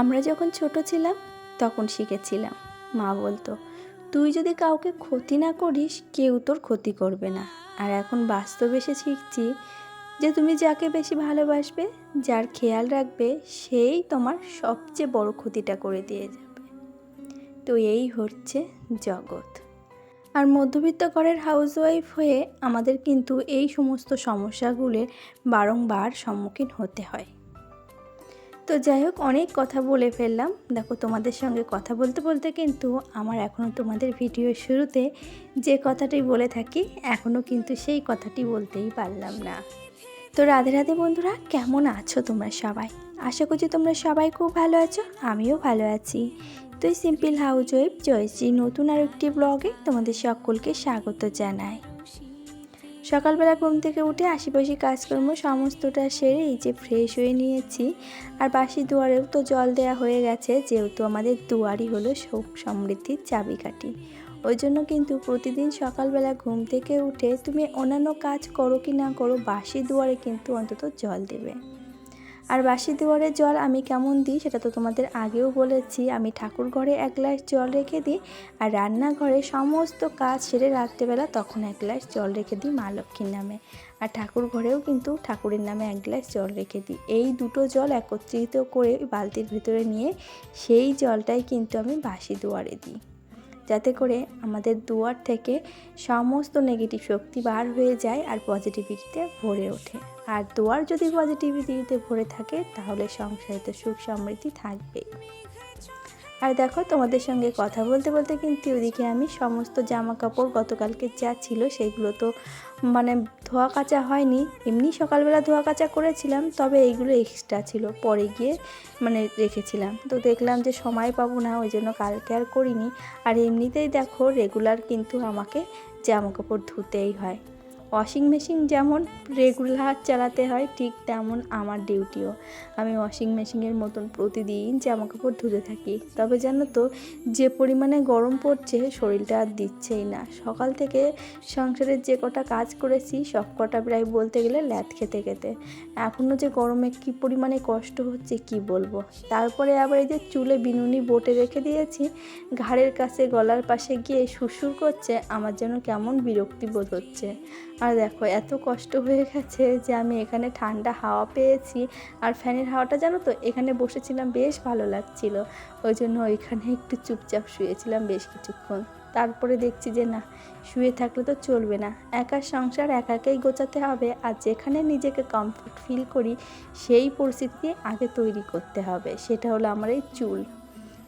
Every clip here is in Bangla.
আমরা যখন ছোট ছিলাম, তখন শিখেছিলাম। মা বলতো, তুই যদি কাউকে ক্ষতি না করিস, কেউ তোর ক্ষতি করবে না। আর এখন বাস্তবে এসে শিখছি যে তুমি যাকে বেশি ভালোবাসবে, যার খেয়াল রাখবে, সেই তোমার সবচেয়ে বড় ক্ষতিটা করে দিয়ে যাবে। তো এই হচ্ছে জগৎ। আর মধ্যবিত্ত ঘরের হাউসওয়াইফ হয়ে আমাদের কিন্তু এই সমস্ত সমস্যাগুলোর বারংবার সম্মুখীন হতে হয়। তো যাই হোক, অনেক কথা বলে ফেললাম। দেখো, তোমাদের সঙ্গে কথা বলতে বলতে কিন্তু আমার এখনও তোমাদের ভিডিওর শুরুতে যে কথাটি বলে থাকি এখনও কিন্তু সেই কথাটি বলতেই পারলাম না। তো রাধে রাধে বন্ধুরা, কেমন আছো তোমরা সবাই? আশা করছি তোমরা সবাই খুব ভালো আছো, আমিও ভালো আছি। তো সিম্পল হাউস ওয়েব জয়শ্রী নতুন আর একটি ব্লগে তোমাদের সকলকে স্বাগত জানাই। সকালবেলা ঘুম থেকে উঠে আশেপাশে কাজকর্ম সমস্তটা সেরে এই যে ফ্রেশ হয়ে নিয়েছি। আর বাসি দুয়ারেও তো জল দেয়া হয়ে গেছে, যেহেতু আমাদের দুয়ারই হলো সুখ সমৃদ্ধির চাবিকাঠি। ওই জন্য কিন্তু প্রতিদিন সকালবেলা ঘুম থেকে উঠে তুমি অন্যান্য কাজ করো কি না করো, বাসি দুয়ারে কিন্তু অন্তত জল দেবে। আর বাসি দুয়ারের জল আমি কেমন দিই সেটা তো তোমাদের আগেও বলেছি। আমি ঠাকুর ঘরে এক গ্লাস জল রেখে দিই আর রান্নাঘরে সমস্ত কাজ সেরে রাত্রেবেলা তখন এক গ্লাস জল রেখে দিই মা লক্ষ্মীর নামে। আর ঠাকুর ঘরেও কিন্তু ঠাকুরের নামে এক গ্লাস জল রেখে দিই। এই দুটো জল একত্রিত করে বালতির ভিতরে নিয়ে সেই জলটাই কিন্তু আমি বাসি দুয়ারে দিই। যাতে করে আমাদের দুয়ার থেকে সমস্ত নেগেটিভ শক্তি বার হয়ে যায় আর পজিটিভিটিতে ভরে ওঠে। আর দুয়ার যদি পজিটিভিটিতে ভরে থাকে, তাহলে সংসারে তো সুখ সমৃদ্ধি থাকবেই। আর দেখো, তোমাদের সঙ্গে কথা বলতে বলতে কিন্তু ওদিকে আমি সমস্ত জামা কাপড় গতকালকে যা ছিল সেগুলো তো মানে ধোয়া কাচা হয়নি। এমনি সকালবেলা ধোয়া কাচা করেছিলাম, তবে এইগুলো এক্সট্রা ছিল, পরে গিয়ে মানে রেখেছিলাম। তো দেখলাম যে সময় পাবো না, ওই জন্য কালকে আর করিনি। আর এমনিতেই দেখো রেগুলার কিন্তু আমাকে জামা কাপড় ধুতেই হয়। ওয়াশিং মেশিন যেমন রেগুলার চালাতে হয়, ঠিক তেমন আমার ডিউটিও আমি ওয়াশিং মেশিনের মতন প্রতিদিন জামা কাপড় ধুতে থাকি। তবে জানো তো, যে পরিমাণে গরম পড়ছে, শরীরটা আর দিচ্ছেই না। সকাল থেকে সংসারের যে কটা কাজ করেছি, সব কটা প্রায় বলতে গেলে ল্যাদ খেতে খেতে। এখনও যে গরমে কী পরিমাণে কষ্ট হচ্ছে, কি বলব? তারপরে আবার এই যে চুলে বিনুনি বোটে রেখে দিয়েছি, ঘাড়ের কাছে গলার পাশে গিয়ে সুসুর করছে, আমার যেন কেমন বিরক্তি বোধ হচ্ছে। আর দেখো, এত কষ্ট হয়ে গেছে যে আমি এখানে ঠান্ডা হাওয়া পেয়েছি। আর ফ্যানের হাওয়াটা জানো তো, এখানে বসেছিলাম, বেশ ভালো লাগছিল। ওই জন্য ওইখানে একটু চুপচাপ শুয়েছিলাম বেশ কিছুক্ষণ। তারপরে দেখছি যে না, শুয়ে থাকলে তো চলবে না। একা সংসার একাকেই গোছাতে হবে আর যেখানে নিজেকে কমফোর্ট ফিল করি, সেই পরিস্থিতি আগে তৈরি করতে হবে। সেটা হলো আমার এই চুল।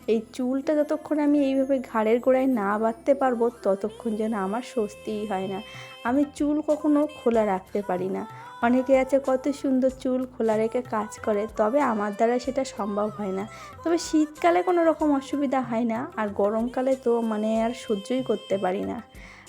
এই চুলটা যতক্ষণ আমি এইভাবে ঘাড়ের গোড়ায় না বাঁধতে পারব, ততক্ষণ যেন আমার স্বস্তিই হয় না। আমি চুল কখনো খোলা রাখতে পারি না। অনেকে আছে কত সুন্দর চুল খোলা রেখে কাজ করে, তবে আমার দ্বারা সেটা সম্ভব হয় না। তবে শীতকালে কোনো রকম অসুবিধা হয় না, আর গরমকালে তো মানে আর সহ্যই করতে পারি না।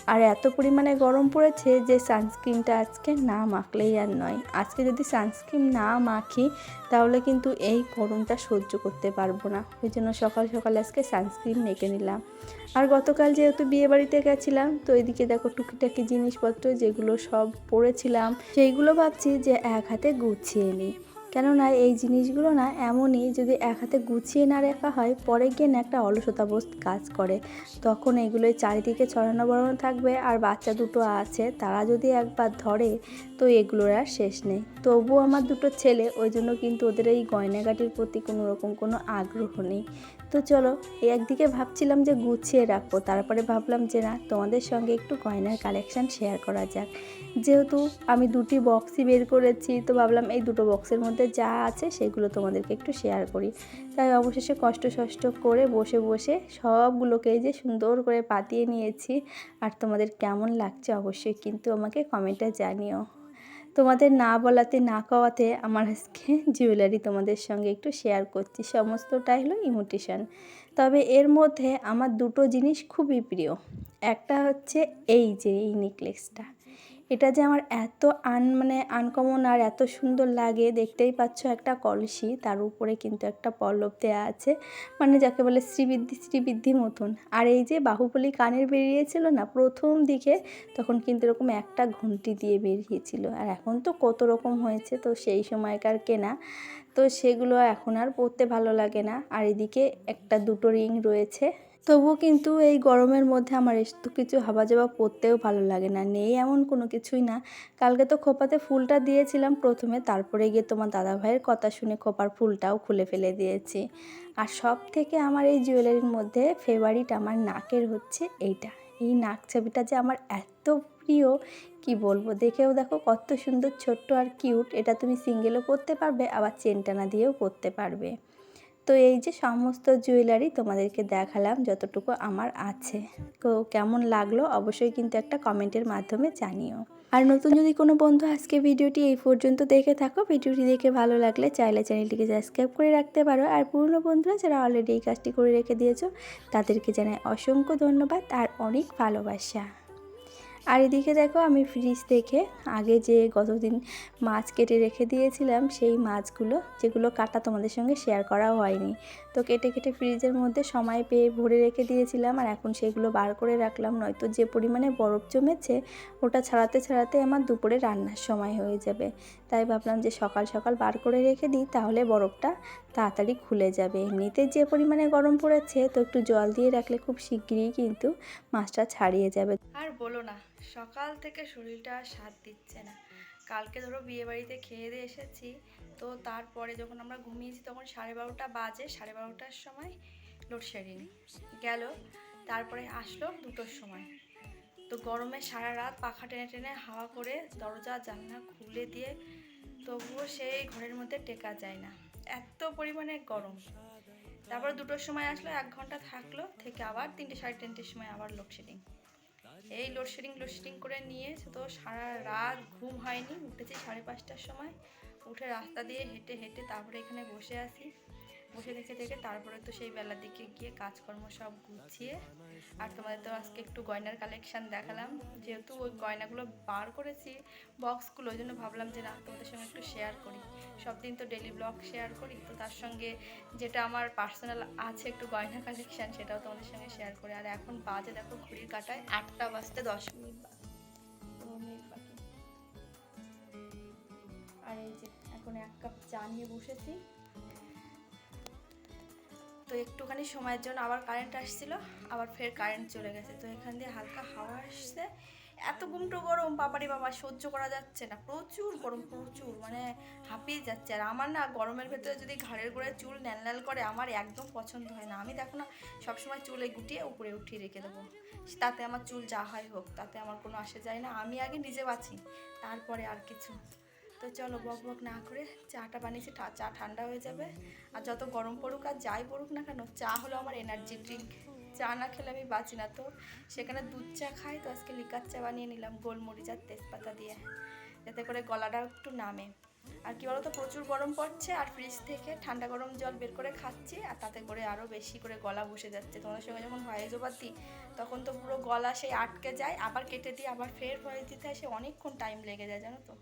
আর এত পরিমাণে গরম পড়েছে যে সানস্ক্রিনটা আজকে না মাখলেই আর নয়। আজকে যদি সানস্ক্রিন না মাখি, তাহলে কিন্তু এই গরমটা সহ্য করতে পারব না। ওই জন্য সকাল সকাল আজকে সানস্ক্রিন মেখে নিলাম। আর গতকাল যেহেতু বিয়ে বাড়িতে গেছিলাম, তো এদিকে দেখো টুকিটাকি জিনিসপত্র যেগুলো সব পড়েছিলাম, সেইগুলো ভাবছি যে এক হাতে গুছিয়ে নিই। কেননা এই জিনিসগুলো না এমনই যদি এক হাতে গুছিয়ে না রাখা হয়, পরে গিয়ে না একটা অলসতা বোধ কাজ করে। তখন এগুলো চারিদিকে ছড়ানো বড়ানো থাকবে। আর বাচ্চা দুটো আছে, তারা যদি একবার ধরে, তো এগুলোর আর শেষ নেই। তবুও আমার দুটো ছেলে, ওই জন্য কিন্তু ওদের এই গয়নাগাটির প্রতি কোনো রকম কোনো আগ্রহ নেই। তো চলো একদিকে ভাবছিলাম যে গুছিয়ে রাখব, তারপরে ভাবলাম যে না, তোমাদের সঙ্গে একটু গয়নার কালেকশান শেয়ার করা যাক। যেহেতু আমি দুটি বক্সই বের করেছি, তো ভাবলাম এই দুটো বক্সের মধ্যে যা আছে সেগুলো তোমাদেরকে একটু শেয়ার করি। তাই অবশেষে কষ্ট সষ্ট করে বসে বসে সবগুলোকে যে সুন্দর করে পাতিয়ে নিয়েছি। আর তোমাদের কেমন লাগছে অবশ্যই কিন্তু আমাকে কমেন্টে জানিও। তোমাদের না বলাতে, না কওয়াতে আমার আজকে জুয়েলারি তোমাদের সঙ্গে একটু শেয়ার করছি। সমস্তটাই হলো ইমোটেশন তবে এর মধ্যে আমার দুটো জিনিস খুবই প্রিয়। একটা হচ্ছে এই যে এই নেকলেসটা এটা যে আমার এত আন মানে আনকমন আর এত সুন্দর লাগে, দেখতেই পাচ্ছ একটা কলসি, তার উপরে কিন্তু একটা পল্লব দেওয়া আছে মানে যাকে বলে শ্রীবৃদ্ধি শ্রীবৃদ্ধি মতন। আর এই যে বাহুবলী কানের বেরিয়েছিল না প্রথম দিকে, তখন কিন্তু এরকম একটা ঘন্টি দিয়ে বেরিয়েছিল। আর এখন তো কত রকম হয়েছে, তো সেই সময়কার কেনা, তো সেগুলো এখন আর পরতে ভালো লাগে না। আর এদিকে একটা দুটো রিং রয়েছে। তবুও কিন্তু এই গরমের মধ্যে আমার এত কিছু হাবা জাবা পরতেও ভালো লাগে না। নেই এমন কোনো কিছুই না। কালকে তো খোপাতে ফুলটা দিয়েছিলাম প্রথমে, তারপরে গিয়ে তোমার দাদা ভাইয়ের কথা শুনে খোপার ফুলটাও খুলে ফেলে দিয়েছি। আর সব থেকে আমার এই জুয়েলারির মধ্যে ফেভারিট আমার নাকের হচ্ছে এইটা। এই নাক ছবিটা যে আমার এত প্রিয়, কি বলব? দেখেও দেখো কত সুন্দর, ছোট্ট আর কিউট এটা তুমি সিঙ্গেলও পরতে পারবে, আবার চেনটানা দিয়েও পরতে পারবে। তো এই যে সমস্ত জুয়েলারি তোমাদেরকে দেখালাম যতটুকু আমার আছে। তো কেমন লাগল অবশ্যই কিন্তু একটা কমেন্টের মাধ্যমে জানিও। আর নতুন যদি কোনো বন্ধু আজকে ভিডিওটি এই পর্যন্ত দেখে থাকো, ভিডিওটি দেখে ভালো লাগলে চাইলে চ্যানেলটিকে সাবস্ক্রাইব করে রাখতে পারো। আর পুরনো বন্ধুরা যারা অলরেডি এই কাজটি করে রেখে দিয়েছ, তাদেরকে জানাই অসংখ্য ধন্যবাদ আর অনেক ভালোবাসা। আর এদিকে দেখো আমি ফ্রিজ দেখে আগে যে গতদিন মাছ কেটে রেখে দিয়েছিলাম, সেই মাছগুলো, যেগুলো কাটা তোমাদের সঙ্গে শেয়ার করাও হয়নি। তো কেটে কেটে ফ্রিজের মধ্যে সময় পেয়ে ভরে রেখে দিয়েছিলাম আর এখন সেগুলো বার করে রাখলাম। নয়তো যে পরিমাণে বরফ জমেছে, ওটা ছাড়াতে ছাড়াতে আমার দুপুরে রান্নার সময় হয়ে যাবে। তাই ভাবলাম যে সকাল সকাল বার করে রেখে দিই, তাহলে বরফটা তাড়াতাড়ি খুলে যাবে। এমনিতে যে পরিমাণে গরম পড়েছে, তো একটু জল দিয়ে রাখলে খুব শিগগিরই কিন্তু মাছটা ছাড়িয়ে যাবে। আর বলো না, সকাল থেকে শরীরটা সাথ দিচ্ছে না। কালকে ধরো বিয়ে বাড়িতে খেয়ে দিয়ে এসেছি, তো তারপরে যখন আমরা ঘুমিয়েছি তখন সাড়ে বারোটা বাজে, সাড়ে বারোটার সময় লোডশেডিং গেল, তারপরে আসলো দুটোর সময়। তো গরমে সারা রাত পাখা টেনে টেনে হাওয়া করে দরজা জানলা খুলে দিয়ে তবুও সেই ঘরের মধ্যে টেকা যায় না। এত পরিমাণে গরম। তারপর দুটোর সময় আসলো, এক ঘণ্টা থাকল, থেকে আবার তিনটে, সাড়ে তিনটের সময় আবার লোডশেডিং এই লোডশেডিং লোডশেডিং করে নিয়ে তো সারা রাত ঘুম হয়নি, উঠেছি সাড়ে পাঁচটার সময়। উঠে রাস্তা দিয়ে হেঁটে হেঁটে তারপরে এখানে বসে আছি। বসে দেখে দেখে তারপরে তো সেই বেলার দিকে গিয়ে কাজকর্ম সব গুছিয়ে আর তোমাদের তো আজকে একটু গয়নার কালেকশন দেখালাম। যেহেতু ওই গয়নাগুলো বার করেছি বক্সগুলো ওই জন্য ভাবলাম যে না, তোমাদের সঙ্গে একটু শেয়ার করি। সব দিন তো ডেলি ব্লগ শেয়ার করি, তো তার সঙ্গে যেটা আমার পার্সোনাল আছে একটু গয়না কালেকশন সেটাও তোমাদের সঙ্গে শেয়ার করি। আর এখন বাজে দেখো ঘড়ির কাটায় আটটা বাজতে দশ মিনিট আর এই যে, এখন এক কাপ চা নিয়ে বসেছি। তো একটুখানি সময়ের জন্য আবার কারেন্ট আসছিল, আবার ফের কারেন্ট চলে গেছে। তো এখান দিয়ে হালকা হাওয়া আসছে। এত গুমটো গরম, বাবারি বাবা, সহ্য করা যাচ্ছে না। প্রচুর গরম, প্রচুর মানে হাঁপিয়ে যাচ্ছে। আর আমার না গরমের ভেতরে যদি ঘাড়ের গোড়ায় চুল ন্যাল করে, আমার একদম পছন্দ হয় না। আমি দেখো না সবসময় চুলে গুটিয়ে উপরে উঠিয়ে রেখে দেবো। তাতে আমার চুল যা হয় হোক, তাতে আমার কোনো আসে যায় না। আমি আগে নিজে বাঁচি তারপরে আর কিছু। তো চলো বক বক না করে চাটা বানিয়েছি চা ঠান্ডা হয়ে যাবে। আর যত গরম পড়ুক আর যাই পড়ুক না কেন, চা হলো আমার এনার্জি ড্রিঙ্ক চা না খেলে আমি বাঁচি না তো। সেখানে দুধ চা খাই, তো আজকে লিকার চা বানিয়ে নিলাম, গোলমরিচ আর তেজপাতা দিয়ে। যাতে করে গলাটা একটু নামে। আর কি বলতো, প্রচুর গরম পড়ছে আর ফ্রিজ থেকে ঠান্ডা গরম জল বের করে খাচ্ছি, আর তাতে করে আরও বেশি করে গলা বসে যাচ্ছে। তোমাদের সঙ্গে যখন ভয়েস ওভার দিই তখন তো পুরো গলা সেই আটকে যায়, আবার কেটে দিই আবার ফের ভয়েস দিতে সে অনেকক্ষণ টাইম লেগে যায়, জানো তো।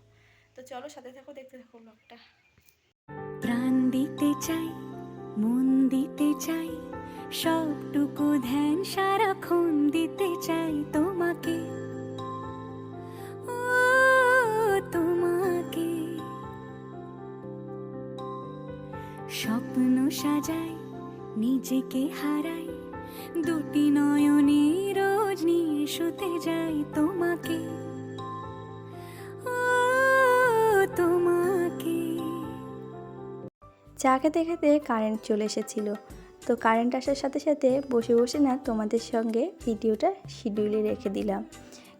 তো চলো সাথে থাকো, দেখতে থাকো ব্লগটা প্রাণ দিতে চাই, মন দিতে চাই, সবটুকু ধ্যান সারাক্ষণ দিতে চাই তোমাকে। তোমাকে। স্বপ্ন সাজাই, নিজেকে হারাই, দুটি নয়নে রোজ নিয়ে শুতে যাই তোমাকে। চা খেতে খেতে কারেন্ট চলে এসেছিল। তো কারেন্ট আসার সাথে সাথে বসে বসে না তোমাদের সঙ্গে ভিডিওটা শিডিউলে রেখে দিলাম।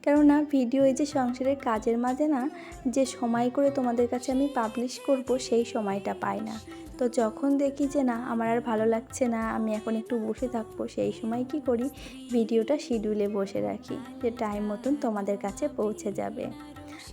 কেননা ভিডিও এই যে সংসারের কাজের মাঝে না যে সময় করে তোমাদের কাছে আমি পাবলিশ করব সেই সময়টা পাই না। তো যখন দেখি যে না আমার আর ভালো লাগছে না, আমি এখন একটু বসে থাকব সেই সময় কি করি? ভিডিওটা শিডিউলে বসে রাখি। যে টাইম মতন তোমাদের কাছে পৌঁছে যাবে।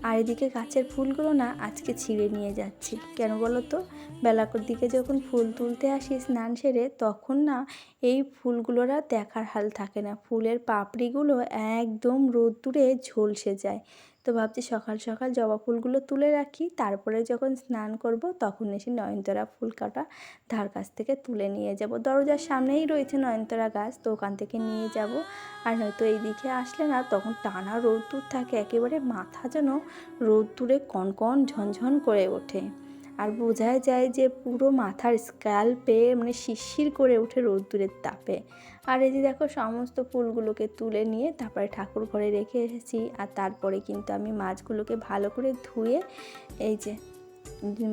আর এদিকে গাছের ফুলগুলো না আজকে ছিঁড়ে নিয়ে যাচ্ছি। কেন বলো তো? বেলাকর দিকে যখন ফুল তুলতে আসি স্নান সেরে, তখন না এই ফুলগুলোর আর দেখার হাল থাকে না। ফুলের পাপড়িগুলো একদম রোদ্দুরে ঝলসে যায়। তো ভাবছি সকাল সকাল জবা ফুলগুলো তুলে রাখি। তারপরে যখন স্নান করব তখন এসে নয়নতারা ফুল কাটা ধার কাছ থেকে তুলে নিয়ে যাব। দরজার সামনেই রয়েছে নয়নতারা গাছ, তো ওখান থেকে নিয়ে যাব। আর নয়তো এই দিকে আসলে না, তখন টানা রোদ্দুর থাকে, একেবারে মাথা যেন রোদ্দুরে কনকন ঝনঝন করে ওঠে। আর বোঝা যায় যে পুরো মাথার স্ক্যাল্পে মানে শিরশির করে ওঠে রোদ্দুরের তাপে। আর এই যে দেখো, সমস্ত ফুলগুলোকে তুলে নিয়ে তারপরে ঠাকুর ঘরে রেখে এসেছি। আর তারপরে কিন্তু আমি মাছগুলোকে ভালো করে ধুয়ে এই যে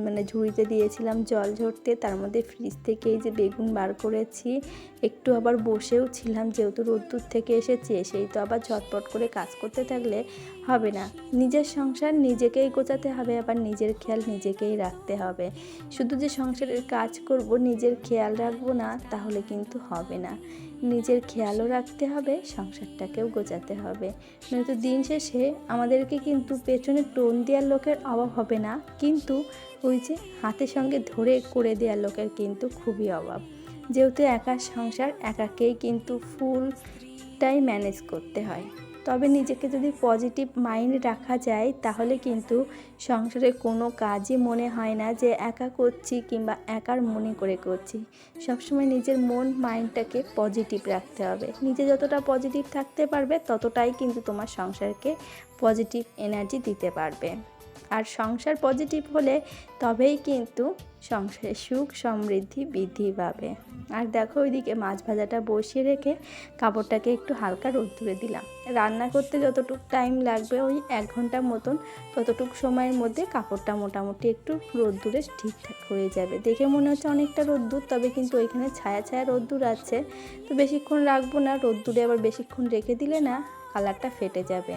মানে ঝুড়িতে দিয়েছিলাম জল ঝরতে। তার মধ্যে ফ্রিজ থেকে এই যে বেগুন বার করেছি। একটু আবার বসেও ছিলাম, যেহেতু রোদ্দুর থেকে এসেছি, সেই তো আবার ঝটপট করে কাজ করতে থাকলে হবে না। নিজের সংসার নিজেকেই গোচাতে হবে, আবার নিজের খেয়াল নিজেকেই রাখতে হবে। শুধু যে সংসারের কাজ করব, নিজের খেয়াল রাখব না, তাহলে কিন্তু হবে না। নিজের খেয়ালও রাখতে হবে, সংসারটাকেও গোজাতে হবে। নয়তো দিন শেষে আমাদেরকে কিন্তু পেছনে টোন দেওয়ার লোকের অভাব হবে না, কিন্তু ওই যে হাতের সঙ্গে ধরে করে দেওয়ার লোকের কিন্তু খুবই অভাব। যেহেতু একা সংসার, একাকেই কিন্তু ফুলটাই ম্যানেজ করতে হয়। তবে নিজেকে যদি পজিটিভ মাইন্ড রাখা যায়, তাহলে কিন্তু সংসারে কোনো কাজই মনে হয় না যে একা করছি কিংবা একার মনে করে করছি। সবসময় নিজের মন মাইন্ডটাকে পজিটিভ রাখতে হবে। নিজে যতটা পজিটিভ থাকতে পারবে, ততটাই কিন্তু তোমার সংসারকে পজিটিভ এনার্জি দিতে পারবে। আর সংসার পজিটিভ হলে তবেই কিন্তু সংসারে সুখ সমৃদ্ধি বৃদ্ধি পাবে। আর দেখো ওইদিকে মাছ ভাজাটা বসিয়ে রেখে কাপড়টাকে একটু হালকা রোদ্দুরে দিলাম। রান্না করতে যতটুকু টাইম লাগবে ওই এক ঘণ্টার মতন ততটুকু সময়ের মধ্যে কাপড়টা মোটামুটি একটু রোদ্দুরে ঠিকঠাক হয়ে যাবে। দেখে মনে হচ্ছে অনেকটা রোদ্দুর, তবে কিন্তু ওইখানে ছায়া ছায়া রোদ্দুর আছে। তো বেশিক্ষণ রাখব না, রোদ্দুরে আবার বেশিক্ষণ রেখে দিলে না কালারটা ফেটে যাবে।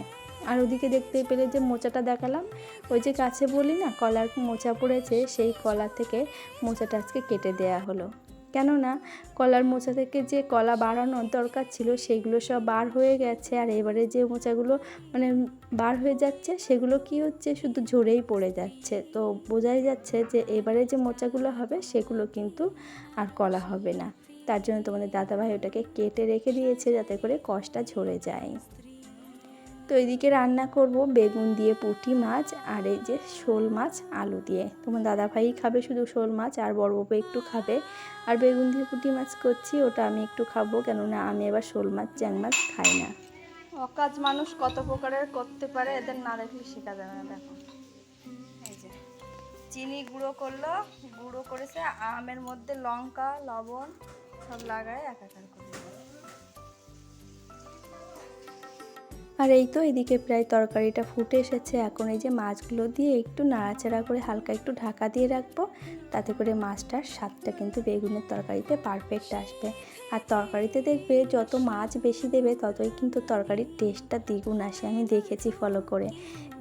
আর ওদিকে দেখতে পেলে যে মোচাটা দেখালাম, ওই যে কাছে বলি না, কলার মোচা পড়েছে, সেই কলা থেকে মোচাটা আজকে কেটে দেয়া হলো। কেননা কলার মোচা থেকে যে কলা বাড়ানোর দরকার ছিল সেগুলো সব বার হয়ে গেছে, আর এবারে যে মোচাগুলো মানে বার হয়ে যাচ্ছে, সেগুলো কি হচ্ছে, শুধু ঝরেই পড়ে যাচ্ছে। তো বোঝাই যাচ্ছে যে এবারে যে মোচাগুলো হবে, সেগুলো কিন্তু আর কলা হবে না। তার জন্য তোমাদের দাদাভাই ওটাকে কেটে রেখে দিয়েছে, যাতে করে কষটা ঝরে যায়। তো এদিকে রান্না করব বেগুন দিয়ে পুঁটি মাছ আর এই যে শোল মাছ, আলু দিয়ে। তোমার দাদা ভাই খাবে শুধু শোল মাছ আর বড় বাবু একটু খাবে। আর বেগুন দিয়ে পুঁটি মাছ করছি, ওটা আমি একটু খাব কেননা আমি এবার শোল মাছ চ্যাং মাছ খাই না। অকাজ মানুষ কত প্রকারের করতে পারে এদের না দেখলে শেখা যাবে না, দেখো। চিনি গুঁড়ো করল, গুঁড়ো করেছে, আমের মধ্যে লঙ্কা, লবণ সব লাগায় একাকার আর এই তো এদিকে প্রায় তরকারিটা ফুটে এসেছে। এখন এই যে মাছগুলো দিয়ে একটু নাড়াচাড়া করে হালকা একটু ঢাকা দিয়ে রাখব। তাতে করে মাছটার স্বাদটা কিন্তু বেগুনের তরকারিতে পারফেক্ট আসবে। আর তরকারিতে দেখবে যত মাছ বেশি দেবে, ততই কিন্তু তরকারির টেস্টটা দ্বিগুণ আসে। আমি দেখেছি ফলো করে।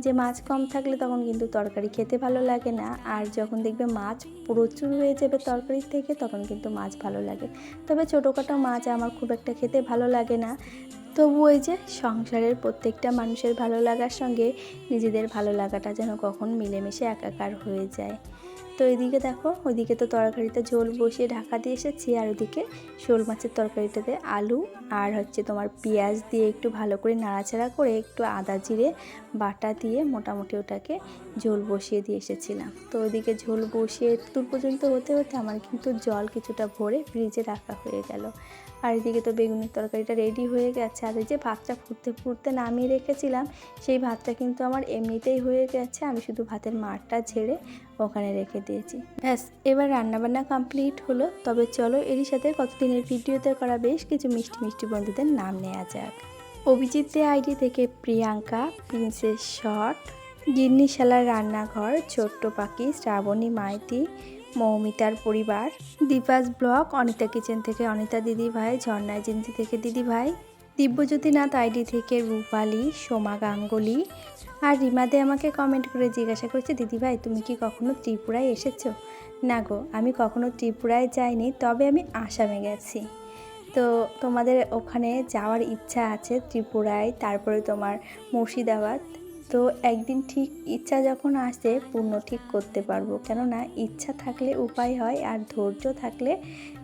যে মাছ কম থাকলে তখন কিন্তু তরকারি খেতে ভালো লাগে না। আর যখন দেখবে মাছ প্রচুর হয়ে যাবে তরকারির থেকে, তখন কিন্তু মাছ ভালো লাগে। তবে ছোটোখাটো মাছ আমার খুব একটা খেতে ভালো লাগে না। তবু ওই যে সংসারের প্রত্যেকটা মানুষের ভালো লাগার সঙ্গে নিজেদের ভালো লাগাটা যেন কখন মিলেমিশে একাকার হয়ে যায়। তো এদিকে দেখো ওইদিকে তো তরকারিতে ঝোল বসিয়ে ঢাকা দিয়ে এসেছি আর ওদিকে শোল মাছের তরকারিটাতে আলু আর হচ্ছে তোমার পেঁয়াজ দিয়ে একটু ভালো করে নাড়াচাড়া করে একটু আদা জিরে বাটা দিয়ে মোটামুটি ওটাকে ঝোল বসিয়ে দিয়ে এসেছিলাম। তো ওইদিকে ঝোল বসিয়ে দূর পর্যন্ত হতে হতে আমার কিন্তু জল কিছুটা ভরে ফ্রিজে রাখা হয়ে গেল। আর এদিকে তো বেগুনের তরকারিটা রেডি হয়ে গেছে। আর যে ভাতটা ফুটতে ফুটতে নামিয়ে রেখেছিলাম, সেই ভাতটা কিন্তু আমার এমনিতেই হয়ে গেছে। আমি শুধু ভাতের মারটা ঝেড়ে ওখানে রেখে দিয়েছি। ব্যাস, এবার রান্নাবান্না কমপ্লিট হলো। তবে চলো এরই সাথে কতদিনের ভিডিওতে করা বেশ কিছু মিষ্টি মিষ্টি বন্ধুদের নাম নেওয়া যাক। অভিজিৎ দে আইডি থেকে প্রিয়াঙ্কা, প্রিন্সেস শট, গিন্নিশালার রান্নাঘর, ছোট্ট পাখি, শ্রাবণী মাইতি, মৌমিতার পরিবার দীপাস ব্লক, অনিতা কিচেন থেকে অনিতা দিদি ভাই ঝর্ণা এজেন্সি থেকে দিদি ভাই দিব্যজ্যোতিনাথ আইডি থেকে রূপালী, সোমা গাঙ্গুলি, আর রিমাদে আমাকে কমেন্ট করে জিজ্ঞাসা করছে দিদি ভাই তুমি কি কখনো ত্রিপুরায় এসেছ? না গো, আমি কখনো ত্রিপুরায় যাইনি, তবে আমি আসামে গেছি। তো তোমাদের ওখানে যাওয়ার ইচ্ছা আছে ত্রিপুরায়, তারপরে তোমার মুর্শিদাবাদ। তো একদিন ঠিক ইচ্ছা যখন আসে, পূর্ণ ঠিক করতে পারব। কেননা ইচ্ছা থাকলে উপায় হয় আর ধৈর্য থাকলে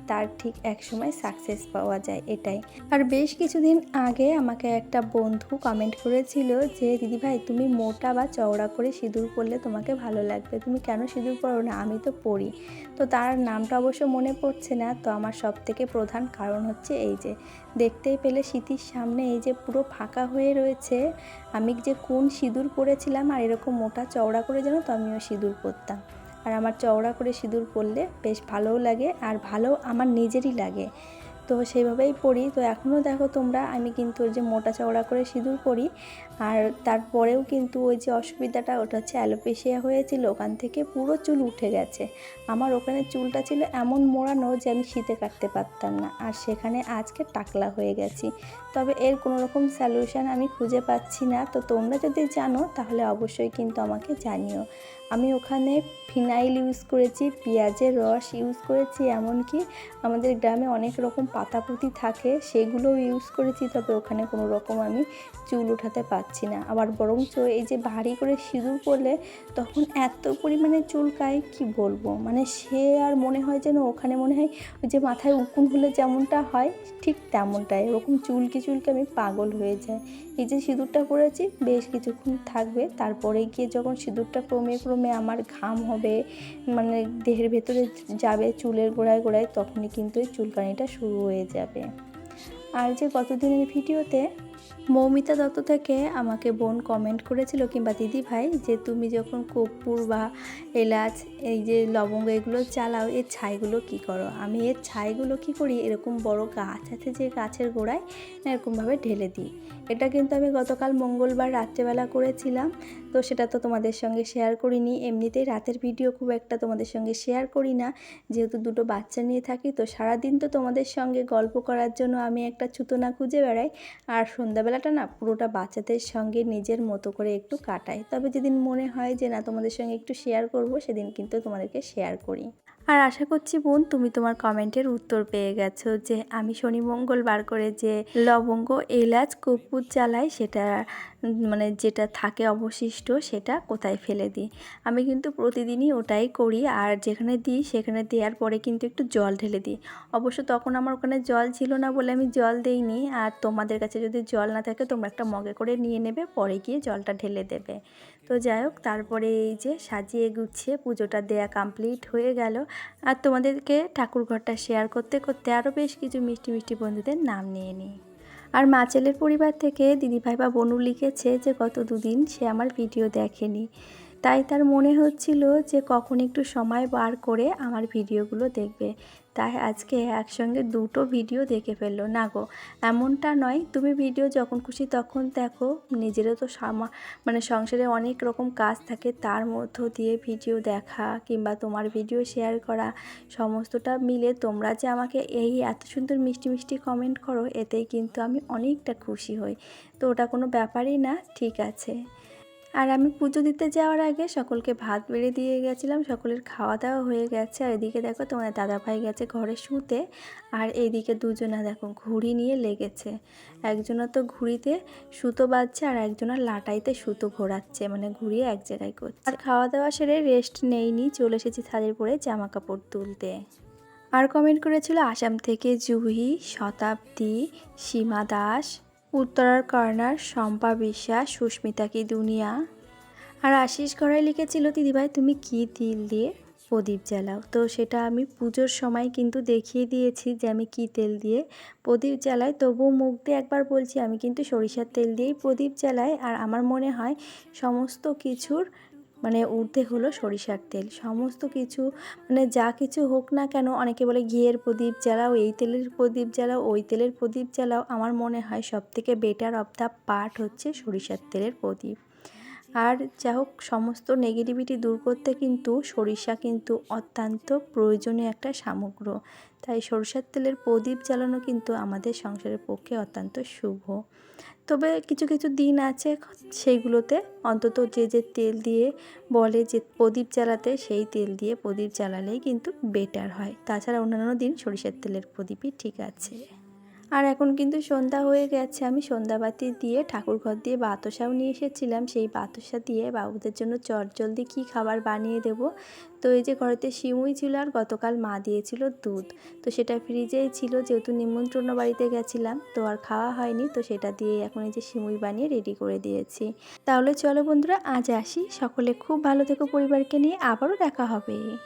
তার ঠিক এক সময় সাকসেস পাওয়া যায় এটাই। আর বেশ কিছুদিন আগে আমাকে একটা বন্ধু কমেন্ট করেছিল যে, দিদি ভাই, তুমি মোটা বা চওড়া করে সিঁদুর পরলে তোমাকে ভালো লাগবে। তুমি কেন সিঁদুর পরো না? আমি তো পড়ি তো তার নামটা অবশ্য মনে পড়ছে না। তো আমার সব থেকে প্রধান কারণ হচ্ছে এই যে, দেখতেই পেলে স্মৃতির সামনে এই যে পুরো ফাঁকা হয়ে রয়েছে, আমি যে কোন সিঁদুর পরেছিলাম আর এরকম মোটা চওড়া করে যেন তো আমিও সিঁদুর পরতাম। আর আমার চওড়া করে সিঁদুর পরলে বেশ ভালোও লাগে আর ভালো আমার নিজেরই লাগে। তো সেইভাবেই পড়ি তো এখনও দেখো তোমরা, আমি কিন্তু ওই যে মোটা চওড়া করে সিঁদুর পরি। আর তারপরেও কিন্তু ওই যে অসুবিধাটা, ওটা হচ্ছে অ্যালোপেশিয়া হয়েছিল, ওখান থেকে পুরো চুল উঠে গেছে। আমার ওখানে চুলটা ছিল এমন মোড়ানো যে আমি শীতে কাটতে পারতাম না। আর সেখানে আজকে টাকলা হয়ে গেছি। তবে এর কোনো রকম সলিউশন আমি খুঁজে পাচ্ছি না। তো তোমরা যদি জানো, তাহলে অবশ্যই কিন্তু আমাকে জানিও। আমি ওখানে ফিনাইল ইউজ করেছি, পেঁয়াজের রস ইউজ করেছি, এমনকি আমাদের গ্রামে অনেক রকম পাতাপুতি থাকে, সেগুলোও ইউজ করেছি। তবে ওখানে কোনো রকম আমি চুল উঠাতে পারছি না। আবার বরঞ্চ এই যে ভারী করে সিঁদুর পরলে তখন এত পরিমাণে চুলকায়, কি বলব? মানে সে আর মনে হয় যেন ওখানে মনে হয় ওই যে মাথায় উকুন হলে যেমনটা হয়, ঠিক তেমনটাই। এরকম চুলকে চুলকে আমি পাগল হয়ে যাই। এই যে সিঁদুরটা পরেছি, বেশ কিছুক্ষণ থাকবে। তারপরে গিয়ে যখন সিঁদুরটা ক্রমে ক্রমে আমার ঘাম হবে মানে দেহের ভেতরে যাবে চুলের গোড়ায় গোড়ায়, তখনই কিন্তু এই চুলকানিটা শুরু হয়ে যাবে। আর যে গতদিনের ভিডিওতে মৌমিতা দত্ত থেকে আমাকে বোন কমেন্ট করেছিল কিংবা দিদি ভাই যে তুমি যখন কর্পূর বা এলাচ, এই যে লবঙ্গ এগুলো চালাও, এর ছাইগুলো কি করো? আমি এর ছাইগুলো কি করি? এরকম বড় গাছ আছে যে গাছের গোড়ায় এরকমভাবে ঢেলে দিই। এটা কিন্তু আমি গতকাল মঙ্গলবার রাত্রেবেলা করেছিলাম, তো সেটা তো তোমাদের সঙ্গে শেয়ার করিনি। এমনিতেই রাতের ভিডিও খুব একটা তোমাদের সঙ্গে শেয়ার করি না। যেহেতু দুটো বাচ্চা নিয়ে থাকি, তো সারাদিন তো তোমাদের সঙ্গে গল্প করার জন্য আমি একটা ছুতোনা খুঁজে বেড়াই। আর সন্ধ্যাবেলাটা না পুরোটা বাচ্চাদের সঙ্গে নিজের মতো করে একটু কাটাই। তবে যেদিন মনে হয় যে না তোমাদের সঙ্গে একটু শেয়ার করব, সেদিন কিন্তু তোমাদেরকে শেয়ার করি। আর আশা করছি বোন, তুমি তোমার কমেন্টের উত্তর পেয়ে গেছো যে আমি শনি মঙ্গলবার করে যে লবঙ্গ, এলাচ কর্পূর জ্বালাই সেটা মানে যেটা থাকে অবশিষ্ট সেটা কোথায় ফেলে দিই। আমি কিন্তু প্রতিদিনই ওটাই করি আর যেখানে দিই সেখানে দেওয়ার পরে কিন্তু একটু জল ঢেলে দিই। অবশ্য তখন আমার ওখানে জল ছিল না বলে আমি জল দেইনি আর তোমাদের কাছে যদি জল না থাকে তোমরা একটা মগে করে নিয়ে নেবে, পরে গিয়ে জলটা ঢেলে দেবে। তো যাই হোক, তারপরে এই যে সাজিয়ে গুছিয়ে পুজোটা দেয়া কমপ্লিট হয়ে গেল। আর তোমাদেরকে ঠাকুর ঘরটা শেয়ার করতে করতে আরও বেশ কিছু মিষ্টি মিষ্টি বন্ধুদের নাম নিয়ে নিই। আর মাচেলের পরিবার থেকে দিদিভাই বা বনু লিখেছে যে, গত দুদিন সে আমার ভিডিও দেখেনি। তাই তার মনে হচ্ছিল যে, কখন একটু সময় বার করে আমার ভিডিওগুলো দেখবে। তাই আজকে একসঙ্গে দুটো ভিডিও দেখে ফেলল। না গো, এমনটা নয়। তুমি ভিডিও যখন খুশি তখন দেখো, নিজেরও তো মানে সংসারে অনেক রকম কাজ থাকে, তার মধ্য দিয়ে ভিডিও দেখা কিংবা তোমার ভিডিও শেয়ার করা, সমস্তটা মিলে তোমরা যে আমাকে এই এত সুন্দর মিষ্টি মিষ্টি কমেন্ট করো, এতেই কিন্তু আমি অনেকটা খুশি হই। তো ওটা কোনো ব্যাপারই না, ঠিক আছে। আর আমি পুজো দিতে যাওয়ার আগে সকলকে ভাত বেড়ে দিয়ে গেছিলাম, সকলের খাওয়া দাওয়া হয়ে গেছে। আর এদিকে দেখো তোমাদের দাদা ভাই গেছে ঘরে শুতে, আর এইদিকে দুজনা দেখো ঘুড়ি নিয়ে লেগেছে। একজনা তো ঘুড়িতে সুতো বাজছে আর একজনা লাটাইতে সুতো ঘোরাচ্ছে মানে ঘুরিয়ে এক জায়গায় করছে। আর খাওয়া দাওয়া সেরে রেস্ট নেইনি, চলে এসেছি ছাদের পরে জামা কাপড় তুলতে। আর কমেন্ট করেছিল, আসাম থেকে জুহি, শতাব্দী, সীমা দাস উত্তরার কর্নার শম্পা বিশ্বাস, সুস্মিতা কি দুনিয়া? আর আশিস গড়াই লিখেছিল দিদিভাই তুমি কি তিল দিয়ে প্রদীপ জ্বালাও? তো সেটা আমি পুজোর সময় কিন্তু দেখিয়ে দিয়েছি যে আমি কি তেল দিয়ে প্রদীপ জ্বালাই। তবুও মুখ দিয়ে একবার বলছি, আমি কিন্তু সরিষার তেল দিয়েই প্রদীপ জ্বালাই। আর আমার মনে হয়, সমস্ত কিছুর মানে ঊর্ধ্বে হলো সরিষার তেল। সমস্ত কিছু মানে যা কিছু হোক না কেন, অনেকে বলে ঘিয়ের প্রদীপ জ্বালাও, এই তেলের প্রদীপ জ্বালাও, ওই তেলের প্রদীপ জ্বালাও। আমার মনে হয় সব থেকে বেটার অফ দ্য পার্ট হচ্ছে সরিষার তেলের প্রদীপ। আর যা হোক, সমস্ত নেগেটিভিটি দূর করতে কিন্তু সরিষা কিন্তু অত্যন্ত প্রয়োজনীয় একটা সামগ্র। তাই সরিষার তেলের প্রদীপ জ্বালানো কিন্তু আমাদের সংসারের পক্ষে অত্যন্ত শুভ। তবে কিছু কিছু দিন আছে সেইগুলোতে। অন্তত যে যে তেল দিয়ে বলে যে প্রদীপ জ্বালাতে, সেই তেল দিয়ে প্রদীপ জ্বালালেই কিন্তু বেটার হয়। তাছাড়া অন্যান্য দিন সরিষার তেলের প্রদীপই ঠিক আছে। আর এখন কিন্তু সন্ধ্যা হয়ে গেছে। আমি সন্ধ্যাবাতি দিয়ে ঠাকুর ঘর দিয়ে বাতাসাও নিয়ে এসেছিলাম। সেই বাতাসা দিয়ে বাবুদের জন্য চটজলদি কী খাবার বানিয়ে দেব? তো এই যে ঘরেতে সিমুই ছিল আর গতকাল মা দিয়েছিল দুধ। তো সেটা ফ্রিজেই ছিল, যেহেতু নিমন্ত্রণ বাড়িতে গেছিলাম, তো আর খাওয়া হয়নি। তো সেটা দিয়ে এখন এই যে সিমুই বানিয়ে রেডি করে দিয়েছি। তাহলে চলো বন্ধুরা, আজ আসি। সকলে খুব ভালো থেকো পরিবারকে নিয়ে। আবারও দেখা হবে।